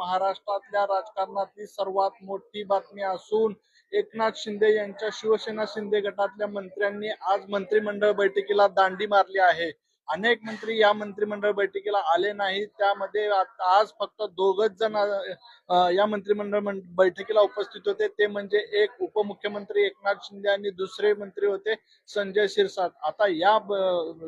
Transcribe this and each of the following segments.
महाराष्ट्रातल्या राजकारणातली सर्वात मोठी बातमी असून एकनाथ शिंदे यांच्या शिवसेना शिंदे गटातल्या मंत्र्यांनी आज मंत्रिमंडळ बैठकीला दांडी मारली आहे. अनेक मंत्री या मंत्रिमंडळ बैठकीला आले नाही त्यामध्ये आज फक्त दोघच जण या मंत्रिमंडळ बैठकीला उपस्थित होते. ते म्हणजे एक उपमुख्यमंत्री एकनाथ शिंदे आणि दुसरे मंत्री होते संजय शिरसाट. आता या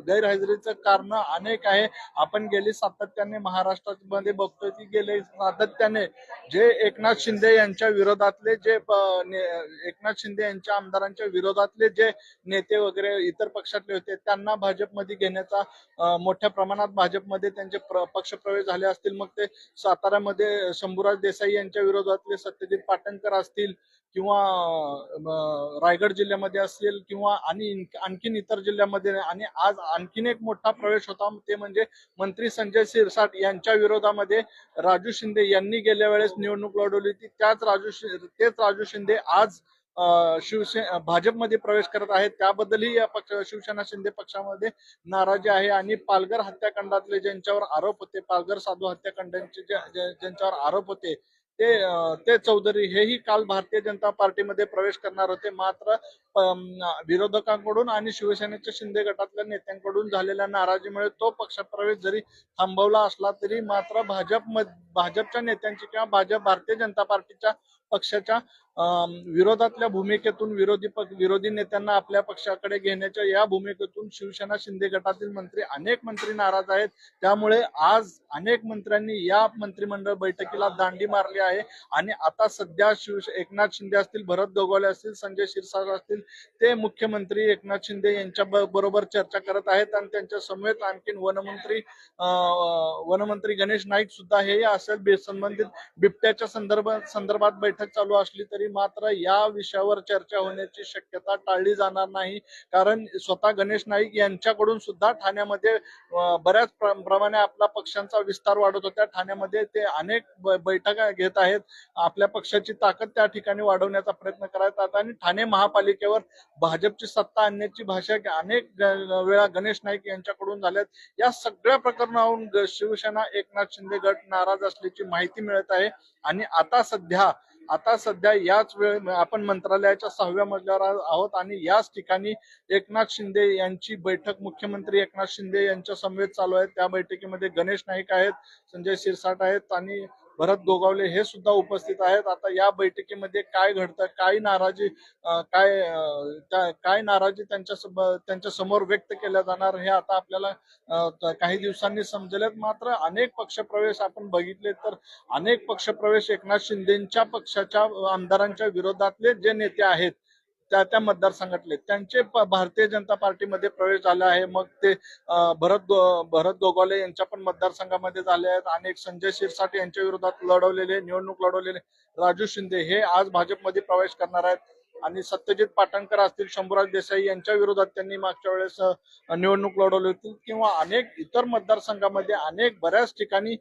गैरहजेरीचं कारण अनेक आहे. आपण गेली सातत्याने महाराष्ट्रामध्ये बघतोय की गेले सातत्याने जे एकनाथ शिंदे यांच्या विरोधातले जे एकनाथ शिंदे यांच्या आमदारांच्या विरोधातले जे नेते वगैरे इतर पक्षातले होते त्यांना भाजपमध्ये घेण्याचा मोठ्या प्रमाणात भाजपमध्ये त्यांचे पक्ष पक्षप्रवेश झाले असतील मग ते साताऱ्यामध्ये शंभूराज देसाई यांच्या विरोधातले सत्यजित पाटणकर असतील किंवा रायगड जिल्ह्यामध्ये असेल किंवा आणि आणखीन इतर जिल्ह्यामध्ये आणि आज आणखीन एक मोठा प्रवेश होता ते म्हणजे मंत्री संजय शिरसाट यांच्या विरोधामध्ये राजू शिंदे यांनी गेल्या वेळेस निवडणूक लढवली होती. त्याच राजू तेच राजू शिंदे आज शिवसेना भाजपमध्ये प्रवेश करत आहेत. त्याबद्दलही या पक्ष शिवसेना शिंदे पक्षामध्ये नाराजी आहे आणि पालघर हत्याकांडातले ज्यांच्यावर आरोप होते पालघर साधू हत्याकांडांचे ज्यांच्यावर आरोप होते ते ते चौधरी हेही काल भारतीय जनता पार्टीमध्ये प्रवेश करणार होते. मात्र विरोधकांकडून आणि शिवसेनेच्या शिंदे गटातल्या नेत्यांकडून झालेल्या नाराजीमुळे तो पक्षप्रवेश जरी थांबवला असला तरी मात्र भाजप भाजपच्या नेत्यांची किंवा भाजप भारतीय जनता पार्टीच्या पक्षाच्या अं, विरोधातल्या भूमिकेतून विरोधी पक्ष विरोधी नेत्यांना आपल्या पक्षाकडे घेण्याच्या या भूमिकेतून शिवसेना शिंदे गटातील मंत्री अनेक मंत्री नाराज आहेत. त्यामुळे आज अनेक मंत्र्यांनी या मंत्रिमंडळ बैठकीला दांडी मारली आहे. आणि आता सध्या शिव एकनाथ शिंदे असतील भरत गोगावले असतील संजय क्षीरसागर असतील ते मुख्यमंत्री एकनाथ शिंदे यांच्या बरोबर चर्चा करत आहेत. आणि त्यांच्या समवेत आणखीन वनमंत्री अं, वनमंत्री गणेश नाईक सुद्धा हे असेल संबंधित बिबट्याच्या संदर्भात संदर्भात बैठक चालू असली तरी मात्र या विषयावर चर्चा होण्याची शक्यता टाळली जाणार नाही. कारण स्वतः गणेश नाईक यांच्याकडून सुद्धा ठाण्यामध्ये बऱ्याच प्रमाणे आपला पक्षांचा विस्तार वाढत होता. ठाण्यामध्ये ते अनेक बैठका घेत आहेत. आपल्या पक्षाची ताकद त्या ठिकाणी वाढवण्याचा प्रयत्न करायचा आता आणि ठाणे महापालिकेवर भाजपची सत्ता आणण्याची भाषा अनेक वेळा गणेश नाईक यांच्याकडून झाल्यात या सगळ्या प्रकरणावरून शिवसेना एकनाथ शिंदे गट नाराज असल्याची माहिती मिळत आहे. आणि आता सध्या आता सध्या याच वेळ आपण मंत्रालयाच्या सहाव्या मजल्यावर आहोत आणि याच ठिकाणी एकनाथ शिंदे यांची बैठक मुख्यमंत्री एकनाथ शिंदे यांच्या समवेत चालू आहे. त्या बैठकीमध्ये गणेश नाईक आहेत संजय शिरसाट आहेत आणि भरत गोगावले हे सुद्धा उपस्थित आहेत. आता या बैठकीमध्ये काय घडतं काय नाराजी काय काय नाराजी त्यांच्या त्यांच्यासमोर व्यक्त केल्या जाणार हे आता आपल्याला काही दिवसांनी समजलेत मात्र अनेक पक्षप्रवेश आपण बघितले तर अनेक पक्षप्रवेश एकनाथ शिंदेच्या पक्षाच्या आमदारांच्या विरोधातले जे नेते आहेत त्या त्या मतदारसंघातले. त्यांचे भारतीय जनता पार्टीमध्ये प्रवेश झाला आहे. मग ते भरत भरत गोगावले यांच्या पण मतदारसंघामध्ये झाले आहेत. अनेक संजय शिरसाट यांच्या विरोधात लढवलेले निवडणूक लढवलेले राजू शिंदे हे आज भाजपमध्ये प्रवेश करणार आहेत. आणि सत्यजित पाटणकर असतील शंभूराज देसाई यांच्या विरोधात त्यांनी मागच्या वेळेस निवडणूक लढवली होती किंवा अनेक इतर मतदारसंघामध्ये अनेक बऱ्याच ठिकाणी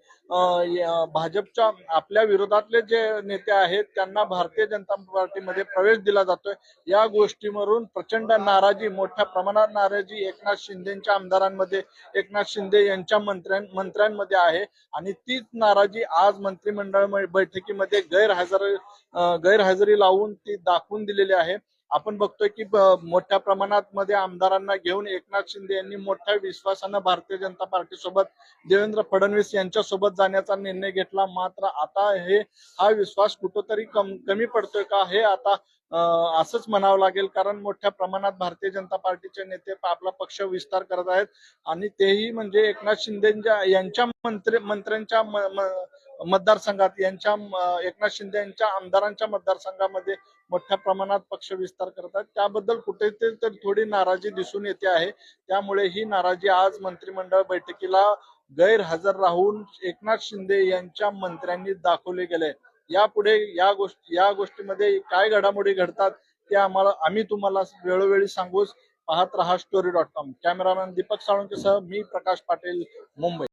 भाजपच्या आपल्या विरोधातले जे नेते आहेत त्यांना भारतीय जनता पार्टीमध्ये प्रवेश दिला जातोय. या गोष्टीवरून प्रचंड नाराजी मोठ्या प्रमाणात नाराजी एकनाथ शिंदेच्या आमदारांमध्ये एकनाथ शिंदे यांच्या मंत्र्यां मंत्र्यांमध्ये आहे. आणि तीच नाराजी आज मंत्रिमंडळ म- बैठकीमध्ये गैरहजर गैरहजेरी लावून ती दाखवून दिलेली आहे. आपण बघतोय की मोठ्या प्रमाणात मध्ये आमदारांना घेऊन एकनाथ शिंदे यांनी मोठ्या विश्वासानं भारतीय जनता पार्टी सोबत देवेंद्र फडणवीस यांच्या सोबत जाण्याचा निर्णय घेतला. मात्र आता हे हा विश्वास कुठंतरी कम कमी पडतोय का हे आता असंच म्हणावं लागेल. कारण मोठ्या प्रमाणात भारतीय जनता पार्टीचे नेते आपला पक्ष विस्तार करत आहेत. आणि तेही म्हणजे एकनाथ शिंदे यांच्या मंत्री मंत्र्यांच्या मतदारसंघात यांच्या एकनाथ शिंदे यांच्या आमदारांच्या मतदारसंघामध्ये मोठ्या प्रमाणात पक्ष विस्तार करतात त्याबद्दल कुठेतरी तर थोडी नाराजी दिसून येते आहे. त्यामुळे ही नाराजी आज मंत्रिमंडळ बैठकीला गैरहजर राहून एकनाथ शिंदे यांच्या मंत्र्यांनी दाखवले गेले. यापुढे या गोष्टी या गोष्टीमध्ये काय घडामोडी घडतात ते आम्हाला आम्ही तुम्हाला वेळोवेळी सांगूच पाहत रहा story dot com cameraman Deepak साळुंकेसह मी प्रकाश पाटील मुंबई.